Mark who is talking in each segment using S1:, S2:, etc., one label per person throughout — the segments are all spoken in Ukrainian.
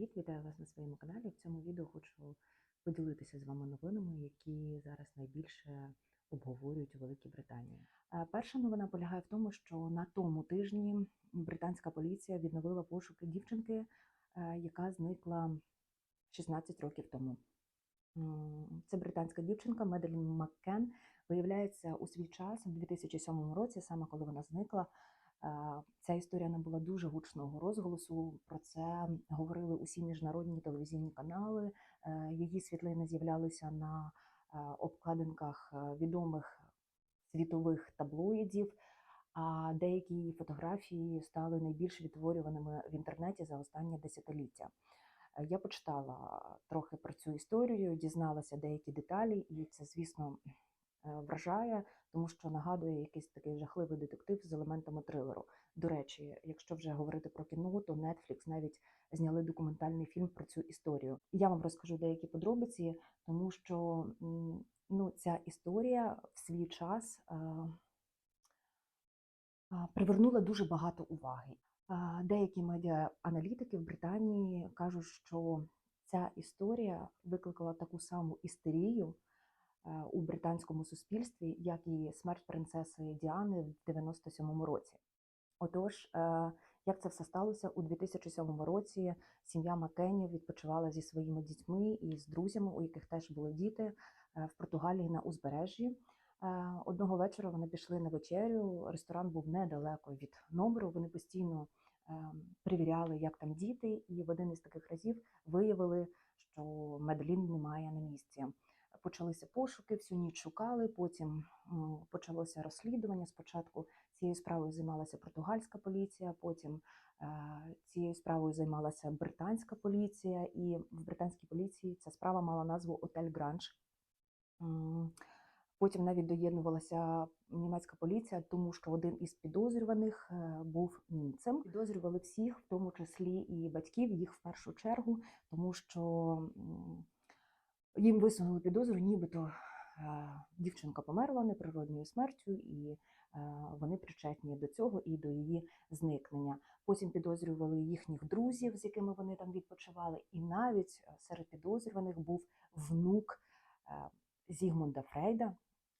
S1: Привіт, вітаю вас на своєму каналі. В цьому відео хочу поділитися з вами новинами, які зараз найбільше обговорюють у Великій Британії. Перша новина полягає в тому, що на тому тижні британська поліція відновила пошуки дівчинки, е, яка зникла 16 років тому. Це британська дівчинка Меделін Маккен. Виявляється, у свій час, у 2007 році, саме коли вона зникла, ця історія набула дуже гучного розголосу. Про це говорили усі міжнародні телевізійні канали. Е, Її світлини з'являлися на е, обкладинках е, відомих світових таблоїдів. А деякі фотографії стали найбільш відтворюваними в інтернеті за останнє десятиліття. Е, Я почитала трохи про цю історію, дізналася деякі деталі, і це, звісно, е, вражає, тому що нагадує якийсь такий жахливий детектив з елементами трилеру. До речі, якщо вже говорити про кіно, то Netflix навіть зняли документальний фільм про цю історію. Я вам розкажу деякі подробиці, тому що ну, ця історія в свій час е, а, привернула дуже багато уваги. А, Деякі медіа-аналітики в Британії кажуть, що ця історія викликала таку саму істерію е, у британському суспільстві, як і смерть принцеси Діани в 97-му році. Отож, е, як це все сталося у 2007 році? Сім'я Маккенів відпочивала зі своїми дітьми і з друзями, у яких теж були діти е, в Португалії на узбережжі. Е, Одного вечора вони пішли на вечерю. Ресторан був недалеко від номеру. Вони постійно е, перевіряли, як там діти, і в один із таких разів виявили, що Медлін немає на місці. Почалися пошуки, всю ніч шукали. Потім почалося розслідування. Спочатку цією справою займалася португальська поліція, потім е, цією справою займалася британська поліція, і в британській поліції ця справа мала назву Отель Гранж. Потім навіть доєднувалася німецька поліція, тому що один із підозрюваних е, був німцем. Підозрювали всіх, в тому числі і батьків, їх в першу чергу, тому що їм висунули підозру, нібито е, дівчинка померла неприродньою смертю, і е, вони причетні до цього і до її зникнення. Потім підозрювали їхніх друзів, з якими вони там відпочивали, і навіть е, серед підозрюваних був внук Зігмунда Фрейда,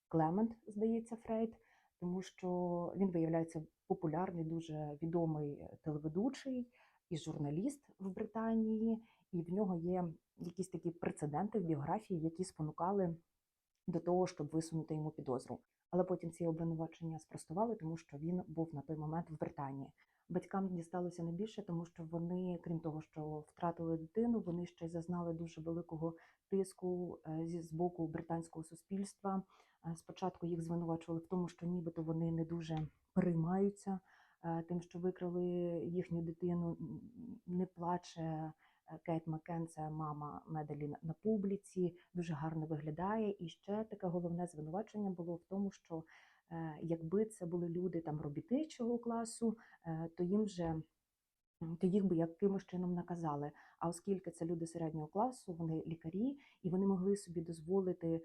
S1: Клемент, здається, Фрейд, тому що він виявляється популярний, дуже відомий телеведучий і журналіст в Британії, і в нього є якісь такі прецеденти в біографії, які спонукали до того, щоб висунути йому підозру. Але потім ці обвинувачення спростували, тому що він був на той момент в Британії. Батькам дісталося найбільше, тому що вони, крім того, що втратили дитину, вони ще й зазнали дуже великого тиску е, з боку британського суспільства. Е, Спочатку їх звинувачували в тому, що нібито вони не дуже переймаються тим, що викрали їхню дитину. Не плаче е, Кейт Макен, це мама Меделін на публіці, дуже гарно виглядає. І ще таке головне звинувачення було в тому, що е, якби це були люди там робітничого класу, е, то їм вже то їх би якимось чином наказали. А оскільки це люди середнього класу, вони лікарі, і вони могли собі дозволити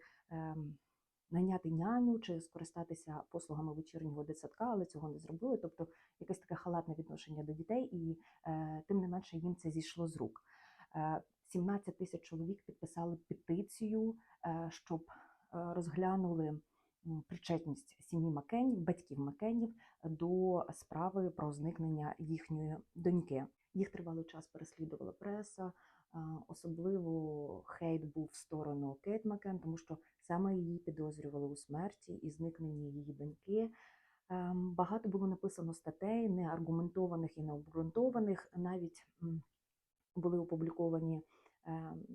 S1: найняти няню чи скористатися послугами вечірнього дитсадка, але цього не зробили. Тобто якесь таке халатне відношення до дітей, і е, тим не менше їм це зійшло з рук. Е, 17 тисяч чоловік підписали петицію, е, щоб е, розглянули причетність сім'ї Макенів, батьків Макенів до справи про зникнення їхньої доньки. Їх тривалий час переслідувала преса. Особливо хейт був в сторону Кейт Макен, тому що саме її підозрювали у смерті і зникненні її доньки. Ем, Багато було написано статей, неаргументованих і необґрунтованих. Навіть були опубліковані ем,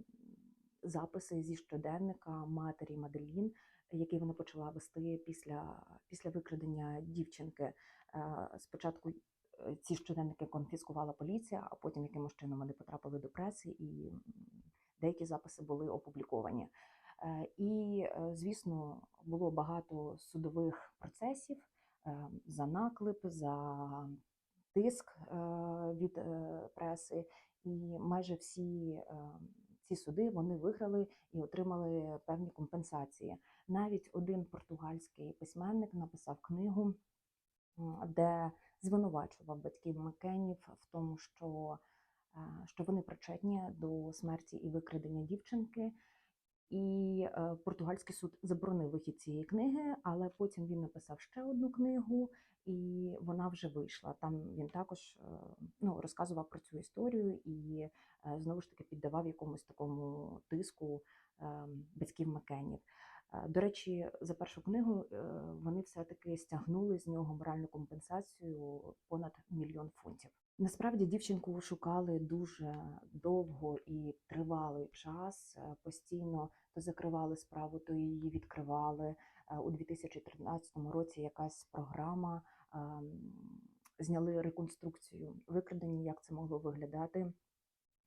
S1: записи зі щоденника матері Маделін, який вона почала вести після, після викрадення дівчинки. Е, Спочатку ці щоденники конфіскувала поліція, а потім якимось чином вони потрапили до преси, і деякі записи були опубліковані. Е, І, е, звісно, було багато судових процесів е, за наклеп, за тиск е, від е, преси, і майже всі е, ці суди вони виграли і отримали певні компенсації. Навіть один португальський письменник написав книгу, де звинувачував батьків Макенів в тому, що е, що вони причетні до смерті і викрадення дівчинки. І е, португальський суд заборонив вихід цієї книги, але потім він написав ще одну книгу, і вона вже вийшла. Там він також е, ну, розказував про цю історію і знову ж таки піддавав якомусь такому тиску е, батьків Макенів. Е, До речі, за першу книгу е, вони все-таки стягнули з нього моральну компенсацію понад мільйон фунтів. Насправді дівчинку шукали дуже довго і тривалий час. Е, Постійно то закривали справу, то її відкривали. У 2013 році якась програма ем, зняли реконструкцію викрадення, як це могло виглядати,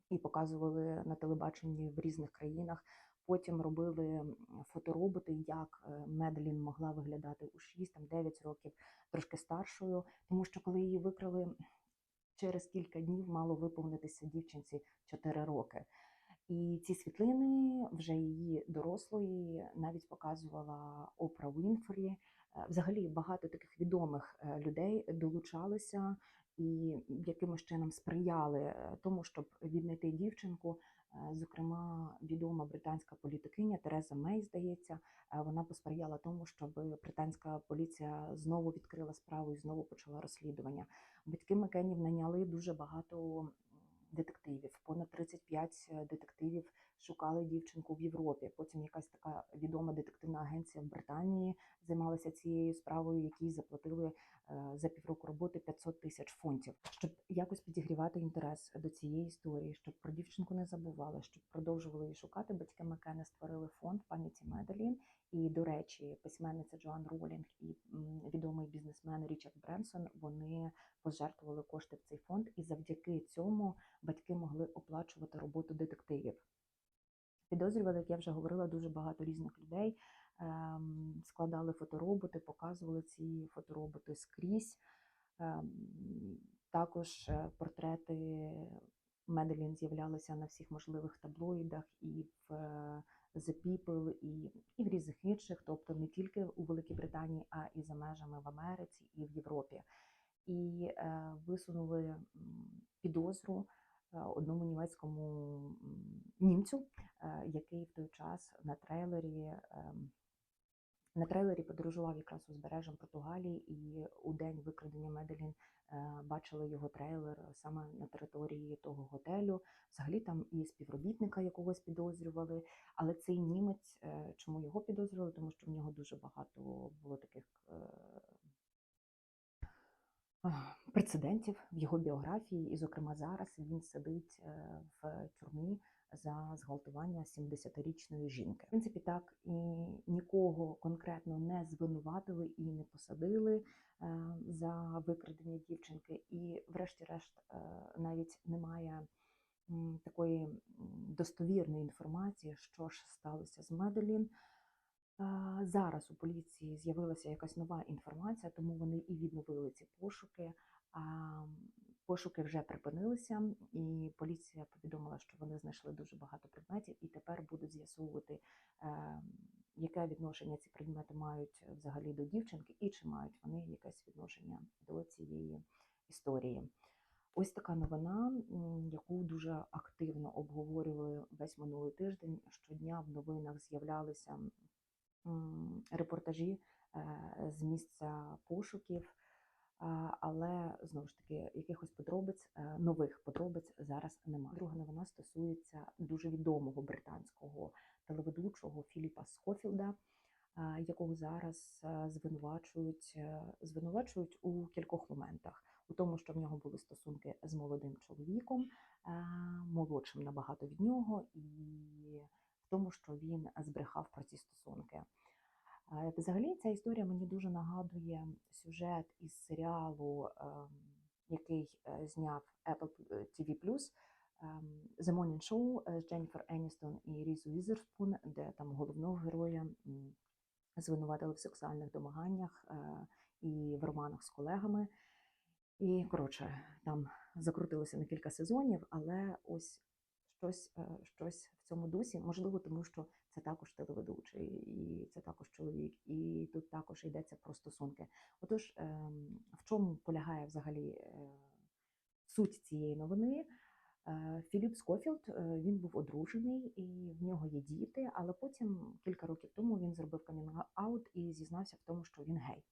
S1: і показували на телебаченні в різних країнах. Потім робили фотороботи, як е, Медлін могла виглядати у 6-9 років, трошки старшою, тому що коли її викрили через кілька днів, мало виповнитися дівчинці 4 роки. І ці світлини вже її дорослої навіть показувала Опра Вінфрі. Е, Взагалі багато таких відомих е, людей долучалися і якимось чином сприяли е, тому, щоб віднайти дівчинку. Е, Зокрема, відома британська політикиня Тереза Мей, здається, е, вона посприяла тому, щоб британська поліція знову відкрила справу і знову почала розслідування. Батьки Макенів наняли дуже багато детективів. Понад 35 детективів шукали дівчинку в Європі. Потім якась така відома детективна агенція в Британії займалася цією справою, якій заплатили е, за півроку роботи 500 тисяч фунтів, щоб якось підігрівати інтерес до цієї історії, щоб про дівчинку не забували, щоб продовжували її шукати. Батьки Макени створили фонд пам'яті Меделін. І, до речі, письменниця Джоан Ролінг і відомий бізнесмен Річард Бренсон вони пожертвували кошти в цей фонд, і завдяки цьому батьки могли оплачувати роботу детективів. Підозрювали, як я вже говорила, дуже багато різних людей. Ем, Складали фотороботи, показували ці фотороботи скрізь. Ем, Також е, портрети Меделін з'являлися на всіх можливих таблоїдах і в е, The People, і, і в різних інших, тобто не тільки у Великій Британії, а і за межами в Америці і в Європі. І е, висунули підозру одному німецькому німцю, е, який в той час на трейлері. ем, на трейлері подорожував якраз узбережжям Португалії, і у день викрадення Меделін е, бачили його трейлер саме на території того готелю. Взагалі там і співробітника якогось підозрювали. Але цей німець, е, чому його підозрювали? Тому що в нього дуже багато було таких е, прецедентів в його біографії, і, зокрема, зараз він сидить е, в тюрмі за зґвалтування 70-річної жінки. В принципі, так і нікого конкретно не звинуватили і не посадили е, за викрадення дівчинки. І, врешті-решт, е, навіть немає такої достовірної інформації, що ж сталося з Меделін. Зараз у поліції з'явилася якась нова інформація, тому вони і відновили ці пошуки. Пошуки вже припинилися, і поліція повідомила, що вони знайшли дуже багато предметів, і тепер будуть з'ясовувати, е, яке відношення ці предмети мають взагалі до дівчинки, і чи мають вони якесь відношення до цієї історії. Ось така новина, яку дуже активно обговорювали весь минулий тиждень. Щодня в новинах з'являлися репортажі е, з місця пошуків, але знову ж таки якихось подробиць, е, нових подробиць зараз немає. Друга новина стосується дуже відомого британського телеведучого Філіпа Схофілда, е, якого зараз звинувачують, звинувачують у кількох моментах. У тому, що в нього були стосунки з молодим чоловіком, молодшим набагато від нього, і тому, що він збрехав про ці стосунки. Е, Взагалі, ця історія мені дуже нагадує сюжет із серіалу, ем, який е, зняв Apple TV+, ем, The Morning Show з Дженніфер Еністон і Різу Візерспун, де там головного героя звинуватили в сексуальних домаганнях е, і в романах з колегами. І коротше, там закрутилося на кілька сезонів, але ось щось, е, щось в цьому дусі, можливо, тому що це також телеведучий, і це також чоловік, і тут також йдеться про стосунки. Отож, ем, в чому полягає взагалі е, суть цієї новини? Е, Філіп Скофілд він був одружений і в нього є діти, але потім кілька років тому він зробив камінг-аут і зізнався в тому, що він гей.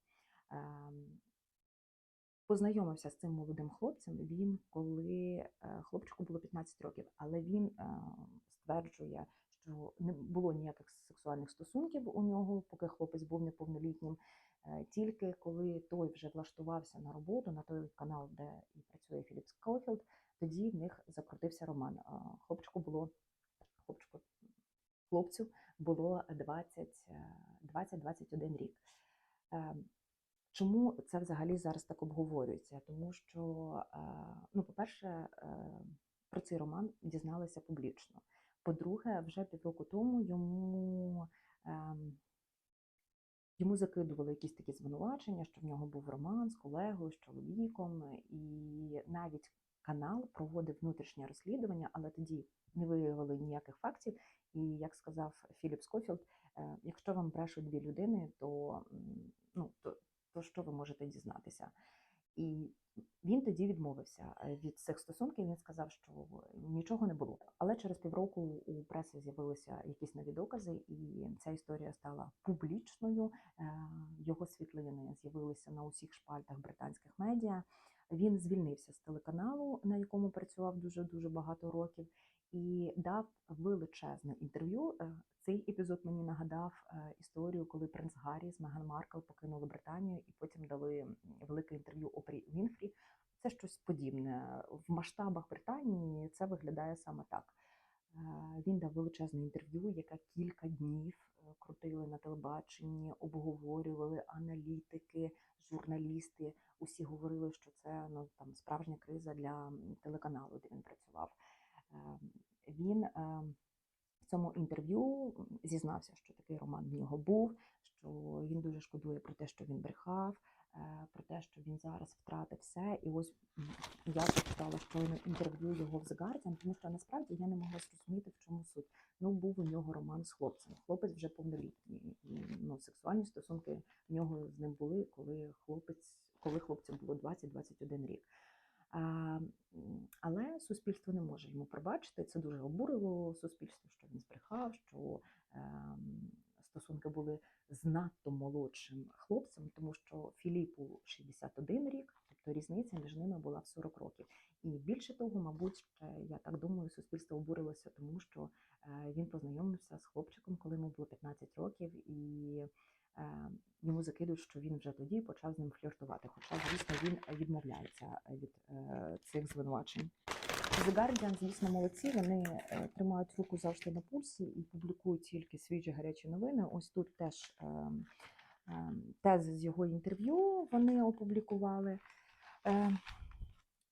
S1: Ем, Познайомився з цим молодим хлопцем він, коли е, хлопчику було 15 років, але він е, стверджує, що не було ніяких сексуальних стосунків у нього, поки хлопець був неповнолітнім. Е, Тільки коли той вже влаштувався на роботу на той канал, де і працює Філіп Скофілд, тоді в них закрутився роман. Хлопчику було хлопчику, хлопцю було 20, е, 20-21 рік. Чому це взагалі зараз так обговорюється? Тому що, е, ну, по-перше, е, про цей роман дізналися публічно. По-друге, вже півроку тому йому, ем, йому закидували якісь такі звинувачення, що в нього був роман з колегою, з чоловіком, і навіть канал проводив внутрішнє розслідування, але тоді не виявили ніяких фактів. І як сказав Філіп Скофілд, е, якщо вам брешуть дві людини, то ну то, то що ви можете дізнатися? І він тоді відмовився е, від цих стосунків. Він сказав, що нічого не було. Але через півроку у преси з'явилися якісь нові докази, і ця історія стала публічною. Е, Його світлини з'явилися на усіх шпальтах британських медіа. Він звільнився з телеканалу, на якому працював дуже дуже багато років, і дав величезне інтерв'ю. Е, Цей епізод мені нагадав е, історію, коли принц Гаррі з Меган Маркл покинули Британію і потім дали велике інтерв'ю Опрі Вінфрі. Це щось подібне. В масштабах Британії це виглядає саме так. Е, Він дав величезне інтерв'ю, яке кілька днів крутили на телебаченні, обговорювали аналітики, журналісти. Усі говорили, що це ну там справжня криза для телеканалу, де він працював. Е, Він е, в цьому інтерв'ю зізнався, що такий роман в нього був, що він дуже шкодує про те, що він брехав, е, про те, що він зараз втратив все. І ось я почитала щойно інтерв'ю його в The тому що насправді я не могла зрозуміти, в чому суть. Ну, був у нього роман з хлопцем. Хлопець вже повнолітній. Ну, сексуальні стосунки в нього з ним були, коли хлопець, коли хлопцю було 20-21 рік. Але суспільство не може йому пробачити. Це дуже обурило суспільство, що він збрехав, що ем, стосунки були з надто молодшим хлопцем, тому що Філіпу 61 рік, тобто різниця між ними була в 40 років. І більше того, мабуть, я так думаю, суспільство обурилося, тому що е, він познайомився з хлопчиком, коли йому було 15 років, і йому закидують, що він вже тоді почав з ним фліртувати. Хоча, звісно, він відмовляється від е, цих звинувачень. The Guardian, звісно, молодці. Вони е, тримають руку завжди на пульсі і публікують тільки свіжі гарячі новини. Ось тут теж тези з його інтерв'ю вони опублікували. Е,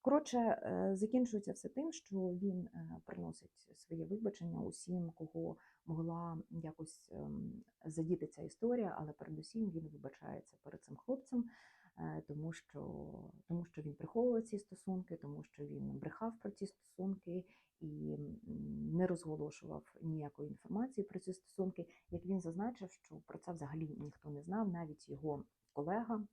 S1: Коротше, е, закінчується все тим, що він е, приносить своє вибачення усім, кого могла якось ем, задіти ця історія, але передусім він вибачається перед цим хлопцем, е, тому що, тому що він приховував ці стосунки, тому що він брехав про ці стосунки і не розголошував ніякої інформації про ці стосунки. Як він зазначив, що про це взагалі ніхто не знав, навіть його колега.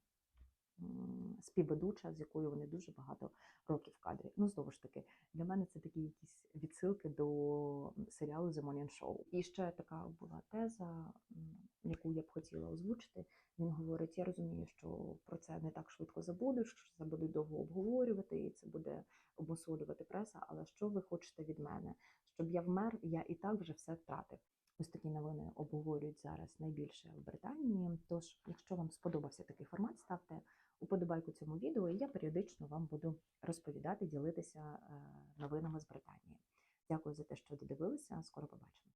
S1: Співведуча, з якою вони дуже багато років в кадрі. Ну, знову ж таки, для мене це такі якісь відсилки до серіалу The Morning Show. І ще така була теза, яку я б хотіла озвучити. Він говорить: я розумію, що про це не так швидко забудуть, що це будуть довго обговорювати, і це буде обмосолювати преса. Але що ви хочете від мене? Щоб я вмер, я і так вже все втратив. Ось такі новини обговорюють зараз найбільше в Британії. Тож, якщо вам сподобався такий формат, ставте уподобайку цьому відео, і я періодично вам буду розповідати, ділитися е, новинами з Британії. Дякую за те, що додивилися. Скоро побачимо.